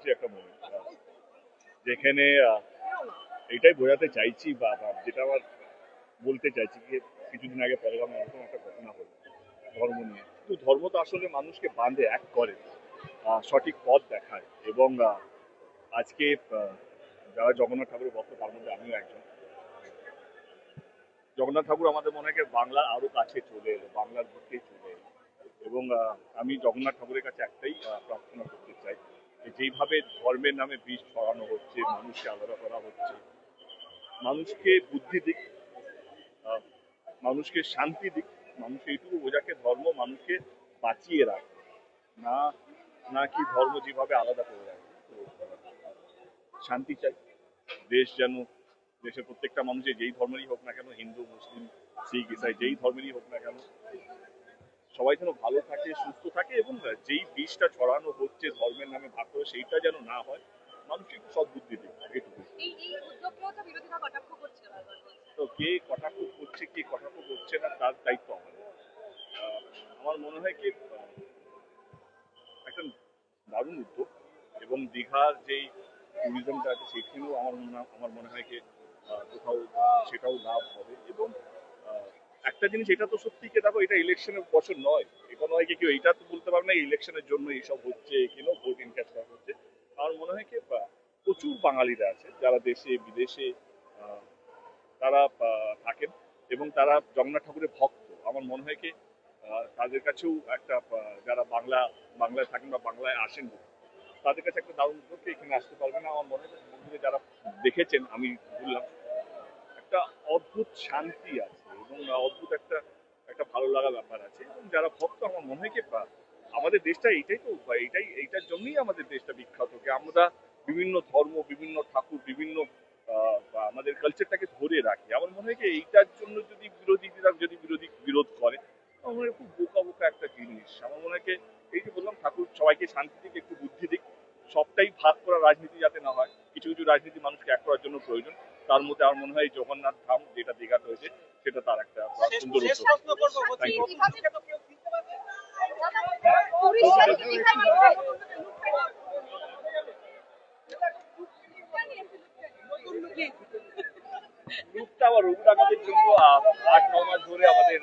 গেছে একটা মোমেন্ট যেখানে আহ, এটাই বোঝাতে চাইছি বা যেটা আমার বলতে চাইছি যে কিছুদিন আগে পেলগামে এরকম একটা ঘটনা হলো ধর্ম নিয়ে। কিন্তু ধর্ম তো আসলে মানুষকে বাঁধে এক করে সঠিক পথ দেখায় এবং আজকে যারা জগন্নাথ ঠাকুরের ভক্ত তার মধ্যে আমিও একজন। জগন্নাথ ঠাকুর আমাদের মনে হয় বাংলার আরও কাছে চলে এলো বাংলার বুকে চলে এলো। এবং আমি জগন্নাথ ঠাকুরের কাছে একটাই প্রার্থনা যে যেইভাবে ধর্মের নামে বিষ ছড়ানো হচ্ছে, মানুষকে আলাদা করা হচ্ছে, মানুষকে বুদ্ধি দিক মানুষকে শান্তি দিক, মানুষকে এইটুকু বোঝাকে ধর্ম মানুষকে বাঁচিয়ে রাখে, না না কি ধর্ম যেভাবে আলাদা করে রাখে। শান্তি চাই, দেশ যেন, দেশের প্রত্যেকটা মানুষের যেই ধর্মেরই হোক না কেন, হিন্দু, মুসলিম, শিখ, ইসাই, যেই ধর্মেরই হোক না কেন, সবাই যেন ভালো থাকে, সুস্থ থাকে এবং যেই বিষটা ছড়ানো হচ্ছে করে সেইটা যেন না হয় মানুষকে একটু সদ্বুদ্ধি দিক এটুকু তো কে কটাক্ষ করছে কে কটাক্ষ করছে না তার দায়িত্ব আমাদের। আমার মনে হয় কি একটা দারুণ উদ্যোগ এবং দীঘার যেই ট্যুরিজমটা আছে সেখানেও আমার মনে হয়- আমার মনে হয় কি কোথাও সেটাও লাভ হবে এবং আহ, একটা জিনিস এটা তো সত্যি কি দেখো এটা ইলেকশনের বছর নয়। এটা নয় কি কেউ এটা তো বলতে পারবে না ইলেকশনের জন্য এইসব হচ্ছে কিনা ভোট ইনক্যাশ করা হচ্ছে আমার মনে হয় কি আহ, প্রচুর বাঙালিরা আছে, যারা দেশে, বিদেশে তারা থাকেন এবং তারা জগন্নাথ ঠাকুরের ভক্ত। আমার মনে হয় কি তাদের কাছেও একটা যারা বাংলা, বাংলায় থাকেন বা বাংলায় আসেন, তাদের কাছে একটা দারুণ উদ্যোগ এখানে আসতে পারবে না? আমার মনে হয় মন্দিরে যারা দেখেছেন, আমি বললাম, একটা অদ্ভুত শান্তি আছে এবং অদ্ভুত একটা একটা ভালো লাগা ব্যাপার আছে। এবং যারা ভক্ত, আমার মনে হয় কি আমাদের দেশটা এইটাই তো এইটাই, এইটার জন্যই আমাদের দেশটা বিখ্যাত। কি আমরা বিভিন্ন ধর্ম বিভিন্ন ঠাকুর বিভিন্ন বা আমাদের কালচারটাকে ধরে রাখে আমার মনে হয় কি এইটার জন্য যদি বিরোধীরা যদি বিরোধী বিরোধ করে আমার মনে হয় খুব বোকা বোকা একটা জিনিস আমার মনে হয় এই যে বললাম ঠাকুর সবাইকে শান্তি দিক একটু বুদ্ধি দিক সবটাই ভাগ করা রাজনীতি যাতে না হয় কিছু কিছু রাজনীতি মানুষকে এক করার জন্য প্রয়োজন তার মধ্যে আমার মনে হয় এই জগন্নাথ ধাম যেটা দীঘাতে হয়েছে সেটা তার একটা সুন্দর শেষ উদ্যোগ প্রশ্ন করব বলছি, Thank you. দীঘাতে তো কেউ ফিরতে পারবে না। উড়িষ্যার দীঘায় মানুষ লুকটা ডাকাতের জন্য আট ন মাস ধরে আমাদের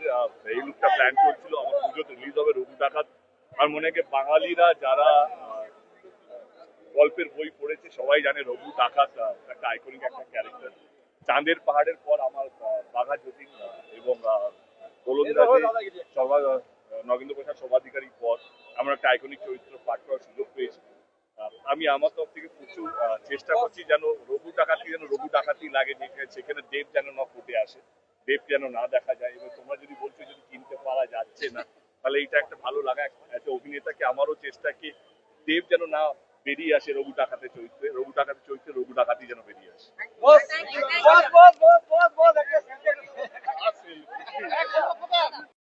এই লুকটা প্ল্যান করছিল আমার পুজোতে রিলিজ হবে ডাকাত আর মনে হয় বাঙালিরা যারা গল্পের বই পড়েছে সবাই জানে রঘু ডাকাত একটা আইকনিক একটা ক্যারেক্টার চাঁদের পাহাড়ের পর আমার বাঘা যতীন এবং আহ, গোলন্দাজে সর্বা নগেন্দ্র প্রসাদ সর্বাধিকারী পদ আমরা একটা আইকনিক চরিত্র পাঠ করার সুযোগ আমি আমার তরফ থেকে প্রচুর চেষ্টা করছি যেন রঘু ডাকাতি যেন রঘু ডাকাতি লাগে সেখানে দেব যেন না ফুটে আসে দেব যেন না দেখা যায় এবং তোমরা যদি বলছো যদি কিনতে পারা যাচ্ছে না তাহলে এটা একটা ভালো লাগা একটা অভিনেতাকে আমারও চেষ্টা কি দেব যেন না বেরিয়ে আসে রঘু ডাকাতে চরিত্রে রঘু ডাকাতে চরিত্রে রঘু ডাকাতি যেন বেরিয়ে আসে